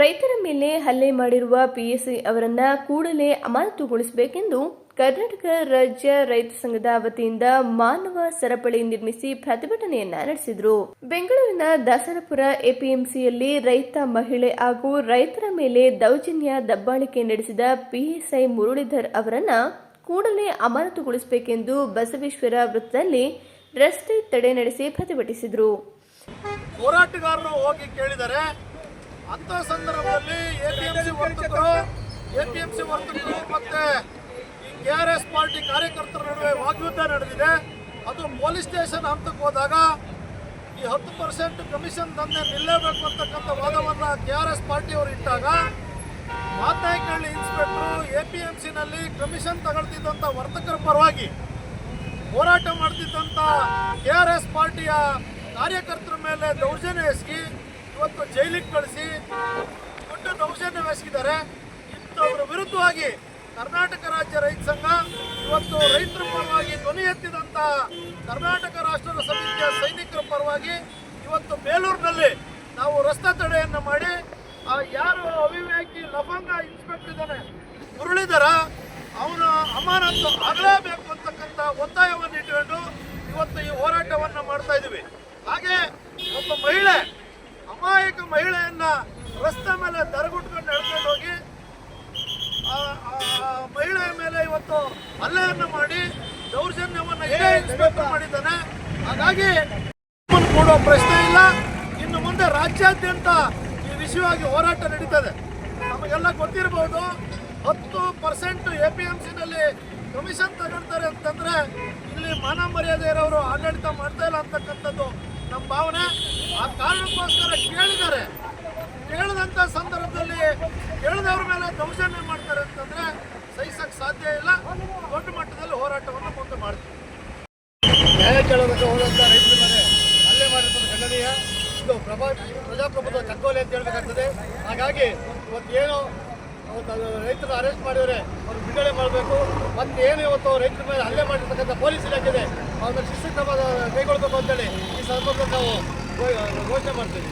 ರೈತರ ಮೇಲೆ ಹಲ್ಲೆ ಮಾಡಿರುವ ಪಿಎಸ್ಸಿ ಅವರನ್ನ ಕೂಡಲೇ ಅಮಾನತುಗೊಳಿಸಬೇಕೆಂದು ಕರ್ನಾಟಕ ರಾಜ್ಯ ರೈತ ಸಂಘದ ವತಿಯಿಂದ ಮಾನವ ಸರಪಳಿ ನಿರ್ಮಿಸಿ ಪ್ರತಿಭಟನೆಯನ್ನ ನಡೆಸಿದರು. ಬೆಂಗಳೂರಿನ ದಾಸರಪುರ ಎಪಿಎಂಸಿಯಲ್ಲಿ ರೈತ ಮಹಿಳೆ ಹಾಗೂ ರೈತರ ಮೇಲೆ ದೌರ್ಜನ್ಯ ದಬ್ಬಾಳಿಕೆ ನಡೆಸಿದ ಪಿಎಸ್ಐ ಮುರಳೀಧರ್ ಅವರನ್ನ ಕೂಡಲೇ ಅಮಾನತುಗೊಳಿಸಬೇಕೆಂದು ಬಸವೇಶ್ವರ ವೃತ್ತದಲ್ಲಿ ರಸ್ತೆ ತಡೆ ನಡೆಸಿ ಪ್ರತಿಭಟಿಸಿದರು. ಹೋರಾಟಗಾರರು ಹೋಗಿ ಕೇಳಿದರೆ ಅಂತ ಸಂದರ್ಭದಲ್ಲಿ ಎಪಿಎಂಸಿ ವರ್ತಕರು ಎಪಿಎಂಸಿ ವರ್ತಕರು ಮತ್ತೆ ಈ ಕೆ ಆರ್ ಎಸ್ ಪಾರ್ಟಿ ಕಾರ್ಯಕರ್ತರ ನಡುವೆ ವಾಗ್ಯುದ್ಧ ನಡೆದಿದೆ. ಅದು ಪೊಲೀಸ್ ಸ್ಟೇಷನ್ ಹಂತಕ್ಕೆ ಹೋದಾಗ ಈ ಹತ್ತು ಪರ್ಸೆಂಟ್ ಕಮಿಷನ್ ದಂಧೆ ನಿಲ್ಲಬೇಕು ಅಂತಕ್ಕಂಥ ವಾದವನ್ನ ಕೆ ಆರ್ ಎಸ್ ಪಾರ್ಟಿಯವರು ಇಟ್ಟಾಗ ಮಾತಾಯಿಕಳ್ಳಿ ಇನ್ಸ್ಪೆಕ್ಟ್ರು ಎ ಪಿ ಎಂ ಸಿನಲ್ಲಿ ಕಮಿಷನ್ ತಗೊಳ್ತಿದ್ದಂಥ ವರ್ತಕರ ಪರವಾಗಿ ಹೋರಾಟ ಮಾಡ್ತಿದ್ದಂಥ ಕೆ ಆರ್ ಎಸ್ ಪಾರ್ಟಿಯ ಕಾರ್ಯಕರ್ತರ ಮೇಲೆ ದೌರ್ಜನ್ಯ ಎಸಗಿ ಇವತ್ತು ಜೈಲಿಗೆ ಕಳಿಸಿ ದೊಡ್ಡ ದೌರ್ಜನ್ಯ ವಹಿಸಿದ್ದಾರೆ ಇಂಥವ್ರ ವಿರುದ್ಧವಾಗಿ ಕರ್ನಾಟಕ ರಾಜ್ಯ ರೈತ ಸಂಘ ಇವತ್ತು ರೈತರ ಪರವಾಗಿ ಧ್ವನಿ ಎತ್ತಿದಂತಹ ಕರ್ನಾಟಕ ರಾಷ್ಟ್ರದ ಸಮಿತಿಯ ಸೈನಿಕರ ಪರವಾಗಿ ಇವತ್ತು ಬೇಲೂರಿನಲ್ಲಿ ನಾವು ರಸ್ತೆ ತಡೆಯನ್ನು ಮಾಡಿ ಯಾರು ಅವಿವೇಕಿ ಲಫಂಗ ಇನ್ಸ್ಪೆಕ್ಟರ್ ಇದ್ದಾನೆ, ಮುರಳೀಧರ, ಅವನ ಅಮಾನತ್ತು ಆಗಲೇಬೇಕು ಅಂತಕ್ಕಂಥ ಒತ್ತಾಯವನ್ನು ಇಟ್ಕೊಂಡು ಇವತ್ತು ಈ ಹೋರಾಟವನ್ನು ಮಾಡ್ತಾ ಇದ್ದೀವಿ ಹಾಗೆ ಒಬ್ಬ ಮಹಿಳೆ ಅಮಾಯಕ ಮಹಿಳೆಯನ್ನ ರಸ್ತೆ ಮೇಲೆ ದರಗುಟ್ಕೊಂಡು ನಡ್ಕೊಂಡು ಹೋಗಿ ಆ ಆ ಮಹಿಳೆಯ ಮೇಲೆ ಇವತ್ತು ಹಲ್ಲೆಯನ್ನು ಮಾಡಿ ದೌರ್ಜನ್ಯವನ್ನು ಇದೇ ಇನ್ಸ್ಪೆಕ್ಟರ್ ಮಾಡಿದ್ದಾನೆ. ಹಾಗಾಗಿ ಕೊಡುವ ಪ್ರಶ್ನೆ ಇಲ್ಲ. ಇನ್ನು ಮುಂದೆ ರಾಜ್ಯಾದ್ಯಂತ ಈ ವಿಷಯವಾಗಿ ಹೋರಾಟ ನಡೀತದೆ. ನಮಗೆಲ್ಲ ಗೊತ್ತಿರಬಹುದು ಹತ್ತು ಪರ್ಸೆಂಟ್ ಎ ಪಿ ಎಂ ಸಿನಲ್ಲಿ ಕಮಿಷನ್ ತಗೊಳ್ತಾರೆ ಅಂತಂದ್ರೆ ಇಲ್ಲಿ ಮಾನ ಮರ್ಯಾದೆ ಇರೋರು ಆಡಳಿತ ಮಾಡ್ತಾ ಇಲ್ಲ ಅಂತಕ್ಕಂಥದ್ದು ನಮ್ಮ ಭಾವನೆ. ಆ ಕಾರಣಕ್ಕೋಸ್ಕರ ಕೇಳಿದ್ದಾರೆ ಕೇಳಿದಂಥ ಸಂದರ್ಭದಲ್ಲಿ ಕೇಳಿದವ್ರ ಮೇಲೆ ದೌರ್ಜನ್ಯ ಮಾಡ್ತಾರೆ ಅಂತಂದ್ರೆ ಸಹಿಸಕ್ಕೆ ಸಾಧ್ಯ ಇಲ್ಲ ದೊಡ್ಡ ಮಟ್ಟದಲ್ಲಿ ಹೋರಾಟವನ್ನು ಮುಂದೆ ಮಾಡ್ತೀವಿ ನ್ಯಾಯ ಕೇಳೋದಕ್ಕೆ ಹೋದಂಥ ರೈತರ ಮೇಲೆ ಹಲ್ಲೆ ಮಾಡಿರ್ತದೆ ಖಂಡನೀಯ ಇದು ಪ್ರಭಾ ಪ್ರಜಾಪ್ರಭುತ್ವ ಕಗ್ಗೋಲೆ ಅಂತ ಹೇಳ್ಬೇಕಾಗ್ತದೆ. ಹಾಗಾಗಿ ಇವತ್ತು ಏನು ಅವತ್ತು ಅದು ರೈತರು ಅರೆಸ್ಟ್ ಮಾಡಿದರೆ ಅವ್ರು ಬಿಡುಗಡೆ ಮಾಡಬೇಕು. ಮತ್ತೆ ಏನು ಇವತ್ತು ರೈತರ ಮೇಲೆ ಹಲ್ಲೆ ಮಾಡಿರ್ತಕ್ಕಂಥ ಪೊಲೀಸ್ ಇಲಾಖೆ ಅವ್ರನ್ನ ಶಿಸ್ತು ಕ್ರಮ ಕೈಗೊಳ್ಬೇಕು ಅಂತೇಳಿ ಈ ಸಂದರ್ಭದಲ್ಲಿ ನಾವು ಘೋಷಣೆ ಮಾಡ್ತೀವಿ.